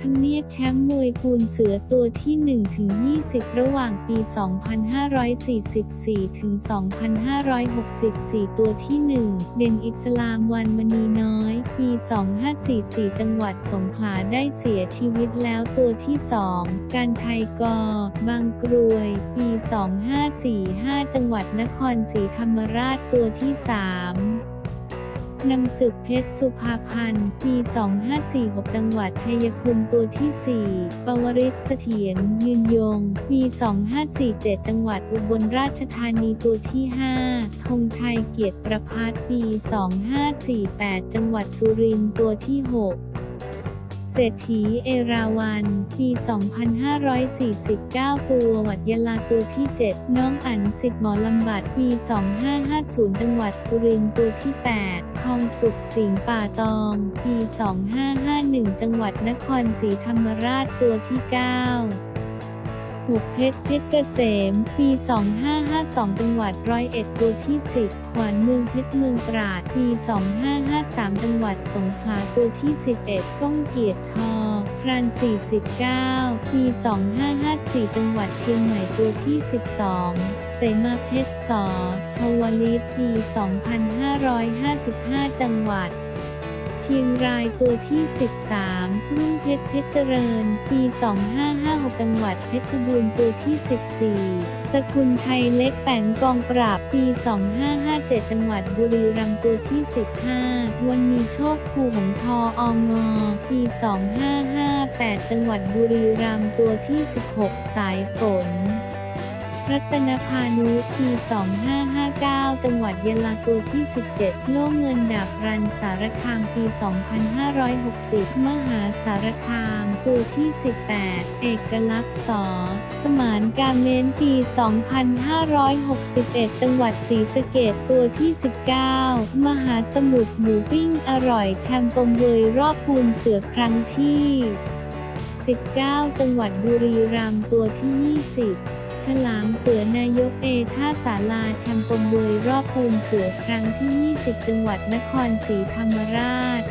ทำเนียบแชมป์มวยปูนเสือตัวที่ 1 ถึง 20 ระหว่างปี 2544 ถึง 2564 ตัวที่ 1 เด่นอิสลามวันมณีน้อย ปี 2544 จังหวัดสงขลาได้เสียชีวิตแล้วตัวที่ 2 การชัยกอบางกรวย ปี 2545 จังหวัดนครศรีธรรมราชตัวที่ 3 นำศึกเพชรสุภาพันธ์ ปี 2546 จังหวัดชัยภูมิตัวที่ 4 ปวริศเสถียรยืนยง ปี 2547 จังหวัดอุบลราชธานีตัวที่ 5 ธงชัยเกียรติประพัฒปี 2548 จังหวัดสุรินทร์ตัวที่ 6 เศรษฐีเอราวัน ปี 2549 ตัววัดยะลาตัวที่ 7 น้องอั๋นสิทธิ์หมอลำบัด ปี 2550 จังหวัดสุรินทร์ตัวที่ 8 ทองสุขสิงห์ป่าตอง ปี 2551 จังหวัดนครศรีธรรมราชตัวที่ 9 หกเพชรเพชรเกษม ปี 2552 จังหวัดร้อยเอ็ดตัวที่ 10 ขวานเมืองเพชรเมืองตราด ปี 2553 จังหวัดสงขลาตัวที่ 11 ก้องเกียรติทอพราน49 ปี 2554 จังหวัดเชียงใหม่ตัวที่ 12เสมาเพชรสอชวลิตปี 2555 จังหวัด ชียงรายตัวที่ 13 รุ่งเพชรเพชรเจริญ ปี 2556 จังหวัดเพชรบูรณ์ตัวที่ 14 สกุลชัยเล็กแปงกองปราบ ปี 2557 จังหวัดบุรีรัมย์ตัวที่ 15 วันมีโชคภูหงทอองงอปี 2558 จังหวัดบุรีรัมย์ตัวที่ 16 สายฝน รัตนพานุปี 2559 จังหวัดยะลาตัวที่ 17 โล่เงินดาบรันสารคามปี 2560 มหาสารคามตัวที่ 18 เอกลักษณ์สอสมานกาเมนปี 2561 จังหวัดศรีสะเกดตัวที่ 19 มหาสมุทรหมูปิ้งอร่อยแชมปมเวยรอบพูนเสือครั้งที่ 19 จังหวัดบุรีรัมย์ตัวที่ 20 ลามเสือนายกเอท่าสาลาแชมปมเวยรอบพูนเสือครั้งที่ 20 จังหวัดนครศรีธรรมราช